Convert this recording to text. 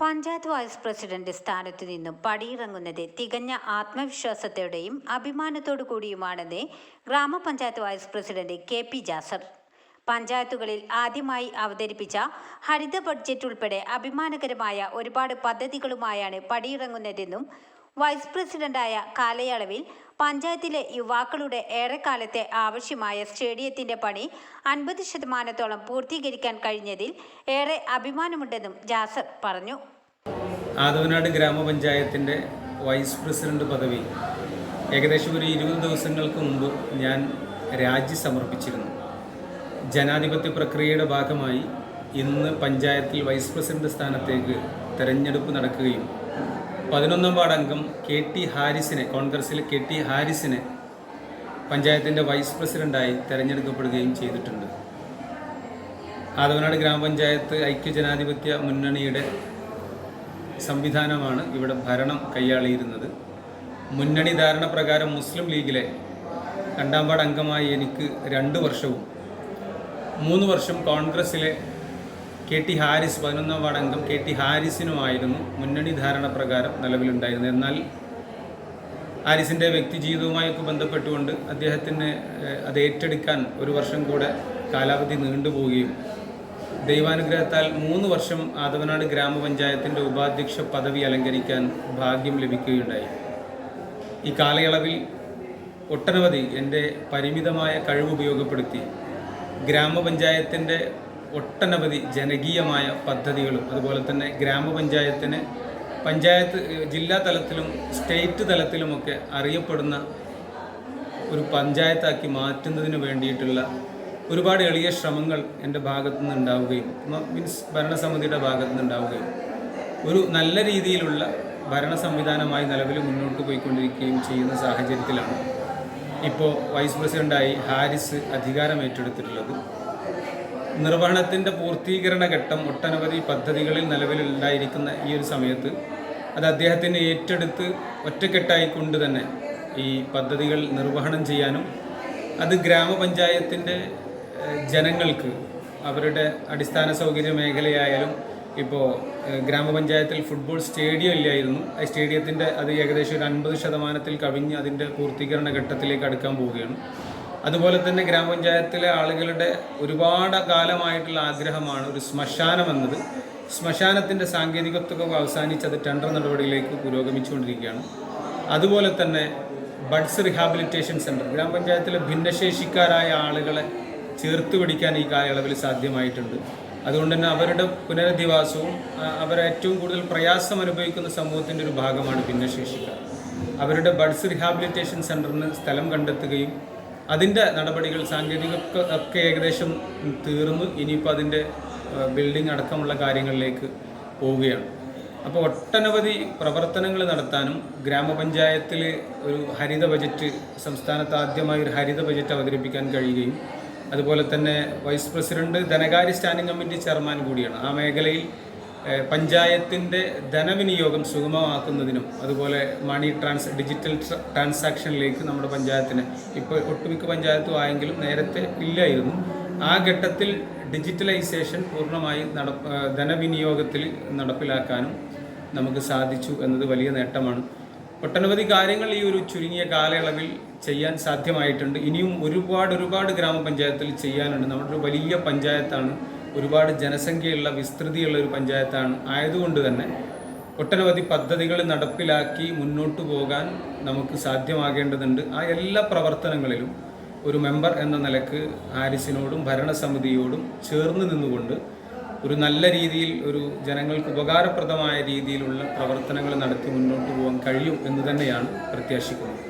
Panchayat vice president സ്ഥാനത്തു നിന്നും പടിയിറങ്ങുന്നത് തികഞ്ഞ ആത്മവിശ്വാസത്തോടെയും അഭിമാനത്തോടു കൂടിയുമാണെന്ന് ഗ്രാമപഞ്ചായത്ത് vice president K P Jasar. പഞ്ചായത്തുകളിൽ ആദ്യമായി അവതരിപ്പിച്ച ഹരിത ബഡ്ജറ്റ് ഉൾപ്പെടെ അഭിമാനകരമായ ഒരുപാട് പദ്ധതികളുമായാണ് പടിയിറങ്ങുന്നതെന്നും വൈസ് പ്രസിഡന്റായ കാലയളവിൽ പഞ്ചായത്തിലെ യുവാക്കളുടെ ഏറെക്കാലത്തെ ആവശ്യമായ സ്റ്റേഡിയത്തിന്റെ പണി അൻപത് ശതമാനത്തോളം പൂർത്തീകരിക്കാൻ കഴിഞ്ഞതിൽ ഏറെ അഭിമാനമുണ്ടെന്നും ജാസർ പറഞ്ഞു. ആദവനാട് ഗ്രാമപഞ്ചായത്തിന്റെ വൈസ് പ്രസിഡന്റ് പദവി ഏകദേശം ഒരു ഇരുപത് ദിവസങ്ങൾക്ക് മുമ്പ് ഞാൻ രാജി സമർപ്പിച്ചിരുന്നു. ജനാധിപത്യ പ്രക്രിയയുടെ ഭാഗമായി ഇന്ന് പഞ്ചായത്തിൽ വൈസ് പ്രസിഡന്റ് സ്ഥാനത്തേക്ക് തെരഞ്ഞെടുപ്പ് നടക്കുകയും പതിനൊന്നാം വാർഡ് അംഗം കെ ടി ഹാരിസിനെ കോൺഗ്രസിലെ കെ ടി ഹാരിസിനെ പഞ്ചായത്തിന്റെ വൈസ് പ്രസിഡന്റായി തെരഞ്ഞെടുക്കപ്പെടുകയും ചെയ്തിട്ടുണ്ട്. ആദവനാട് ഗ്രാമപഞ്ചായത്ത് ഐക്യജനാധിപത്യ മുന്നണിയുടെ സംവിധാനമാണ് ഇവിടെ ഭരണം കൈയാളിയിരുന്നത്. മുന്നണി ധാരണ പ്രകാരം മുസ്ലിം ലീഗിലെ രണ്ടാം വാർഡ് അംഗമായി എനിക്ക് രണ്ട് വർഷവും മൂന്ന് വർഷം കോൺഗ്രസ്സിലെ കെ ടി ഹാരിസ് പതിനൊന്നാം വാർഡ് അംഗം കെ ടി ഹാരിസിനുമായിരുന്നു മുന്നണി ധാരണ പ്രകാരം നിലവിലുണ്ടായിരുന്നത്. എന്നാൽ ഹാരിസിന്റെ വ്യക്തി ജീവിതവുമായൊക്കെ ബന്ധപ്പെട്ടുകൊണ്ട് അദ്ദേഹത്തിന് അത് ഏറ്റെടുക്കാൻ ഒരു വർഷം കൂടെ കാലാവധി നീണ്ടുപോവുകയും ദൈവാനുഗ്രഹത്താൽ മൂന്ന് വർഷം ആദവനാട് ഗ്രാമപഞ്ചായത്തിന്റെ ഉപാധ്യക്ഷ പദവി അലങ്കരിക്കാൻ ഭാഗ്യം ലഭിക്കുകയുണ്ടായി. ഈ കാലയളവിൽ ഒട്ടനവധി എന്റെ പരിമിതമായ കഴിവ് ഉപയോഗപ്പെടുത്തി ഗ്രാമപഞ്ചായത്തിന്റെ ഒട്ടനവധി ജനകീയമായ പദ്ധതികളും അതുപോലെ തന്നെ ഗ്രാമപഞ്ചായത്തിന് പഞ്ചായത്ത് ജില്ലാ തലത്തിലും സ്റ്റേറ്റ് തലത്തിലുമൊക്കെ അറിയപ്പെടുന്ന ഒരു പഞ്ചായത്താക്കി മാറ്റുന്നതിന് വേണ്ടിയിട്ടുള്ള ഒരുപാട് എളിയ ശ്രമങ്ങൾ എന്റെ ഭാഗത്തു നിന്നുണ്ടാവുകയും മീൻസ് ഭരണസമിതിയുടെ ഭാഗത്തു നിന്നുണ്ടാവുകയും ഒരു നല്ല രീതിയിലുള്ള ഭരണ സംവിധാനമായി നിലവിൽ മുന്നോട്ട് പോയിക്കൊണ്ടിരിക്കുകയും ചെയ്യുന്ന സാഹചര്യത്തിലാണ് ഇപ്പോൾ വൈസ് പ്രസിഡന്റായി ഹാരിസ് അധികാരം ഏറ്റെടുത്തിട്ടുള്ളത് നിർവഹണത്തിന്റെ പൂർത്തീകരണ ഘട്ടം ഒട്ടനവധി പദ്ധതികളിൽ നിലവിലുണ്ടായിരിക്കുന്ന ഈ ഒരു സമയത്ത് അത് അദ്ദേഹത്തിന് ഏറ്റെടുത്ത് ഒറ്റക്കെട്ടായിക്കൊണ്ട് തന്നെ ഈ പദ്ധതികൾ നിർവഹണം ചെയ്യാനും അത് ഗ്രാമപഞ്ചായത്തിന്റെ ജനങ്ങൾക്ക് അവരുടെ അടിസ്ഥാന സൗകര്യ മേഖലയായാലും ഇപ്പോൾ ഗ്രാമപഞ്ചായത്തിൽ ഫുട്ബോൾ സ്റ്റേഡിയം ഇല്ലായിരുന്നു. ആ സ്റ്റേഡിയത്തിന്റെ അത് ഏകദേശം ഒരു അൻപത് ശതമാനത്തിൽ കവിഞ്ഞ് അതിന്റെ പൂർത്തീകരണ ഘട്ടത്തിലേക്ക് അടുക്കാൻ പോവുകയാണ്. അതുപോലെ തന്നെ ഗ്രാമപഞ്ചായത്തിലെ ആളുകളുടെ ഒരുപാട് കാലമായിട്ടുള്ള ആഗ്രഹമാണ് ഒരു ശ്മശാനം എന്നത്. ശ്മശാനത്തിന്റെ സാങ്കേതികത്വം അവസാനിച്ച് അത് ടെൻഡർ നടപടിയിലേക്ക് പുരോഗമിച്ചുകൊണ്ടിരിക്കുകയാണ്. അതുപോലെ തന്നെ ബഡ്സ് റിഹാബിലിറ്റേഷൻ സെന്റർ ഗ്രാമപഞ്ചായത്തിലെ ഭിന്നശേഷിക്കാരായ ആളുകളെ ചേർത്ത് പിടിക്കാൻ ഈ കാലയളവിൽ സാധ്യമായിട്ടുണ്ട്. അതുകൊണ്ട് തന്നെ അവരുടെ പുനരധിവാസവും അവർ ഏറ്റവും കൂടുതൽ പ്രയാസം അനുഭവിക്കുന്ന സമൂഹത്തിന്റെ ഒരു ഭാഗമാണ് ഭിന്നശേഷിക്കാർ. അവരുടെ ബഡ്സ് റിഹാബിലിറ്റേഷൻ സെന്ററിന് സ്ഥലം കണ്ടെത്തുകയും അതിന്റെ നടപടികൾ സാങ്കേതിക ഒക്കെ ഏകദേശം തീർന്നു. ഇനിയിപ്പോൾ അതിന്റെ ബിൽഡിംഗ് അടക്കമുള്ള കാര്യങ്ങളിലേക്ക് പോവുകയാണ്. അപ്പോൾ ഒട്ടനവധി പ്രവർത്തനങ്ങൾ നടത്താനും ഗ്രാമപഞ്ചായത്തിൽ ഒരു ഹരിത ബജറ്റ് സംസ്ഥാനത്ത് ആദ്യമായി ഒരു ഹരിത ബജറ്റ് അവതരിപ്പിക്കാൻ കഴിയുകയും അതുപോലെ തന്നെ വൈസ് പ്രസിഡന്റ് ധനകാര്യ സ്റ്റാൻഡിംഗ് കമ്മിറ്റി ചെയർമാൻ കൂടിയാണ്. ആ മേഖലയിൽ പഞ്ചായത്തിന്റെ ധനവിനിയോഗം സുഗമമാക്കുന്നതിനും അതുപോലെ മണി ട്രാൻസ് ഡിജിറ്റൽ ട്രാൻസാക്ഷനിലേക്ക് നമ്മുടെ പഞ്ചായത്തിന് ഇപ്പോൾ ഒട്ടുമിക്ക പഞ്ചായത്തും ആയെങ്കിലും നേരത്തെ ഇല്ലായിരുന്നു. ആ ഘട്ടത്തിൽ ഡിജിറ്റലൈസേഷൻ പൂർണമായി നട ധനവിനിയോഗത്തിൽ നടപ്പിലാക്കാനും നമുക്ക് സാധിച്ചു എന്നത് വലിയ നേട്ടമാണ്. ഒട്ടനവധി കാര്യങ്ങൾ ഈ ഒരു ചുരുങ്ങിയ കാലയളവിൽ ചെയ്യാൻ സാധ്യമായിട്ടുണ്ട്. ഇനിയും ഒരുപാട് ഒരുപാട് ഗ്രാമപഞ്ചായത്തിൽ ചെയ്യാനുണ്ട്. നമ്മുടെ വലിയ പഞ്ചായത്താണ് ഒരുപാട് ജനസംഖ്യയുള്ള വിസ്തൃതിയുള്ള ഒരു പഞ്ചായത്താണ്. ആയതുകൊണ്ട് തന്നെ ഒട്ടനവധി പദ്ധതികൾ നടപ്പിലാക്കി മുന്നോട്ട് പോകാൻ നമുക്ക് സാധ്യമാകേണ്ടതുണ്ട്. ആ എല്ലാ പ്രവർത്തനങ്ങളിലും ഒരു മെമ്പർ എന്ന നിലയ്ക്ക് ഹാരിസിനോടും ഭരണസമിതിയോടും ചേർന്ന് നിന്നുകൊണ്ട് ഒരു നല്ല രീതിയിൽ ഒരു ജനങ്ങൾക്ക് ഉപകാരപ്രദമായ രീതിയിലുള്ള പ്രവർത്തനങ്ങൾ നടത്തി മുന്നോട്ട് പോകാൻ കഴിയും എന്ന് തന്നെയാണ് പ്രത്യാശിക്കുന്നത്.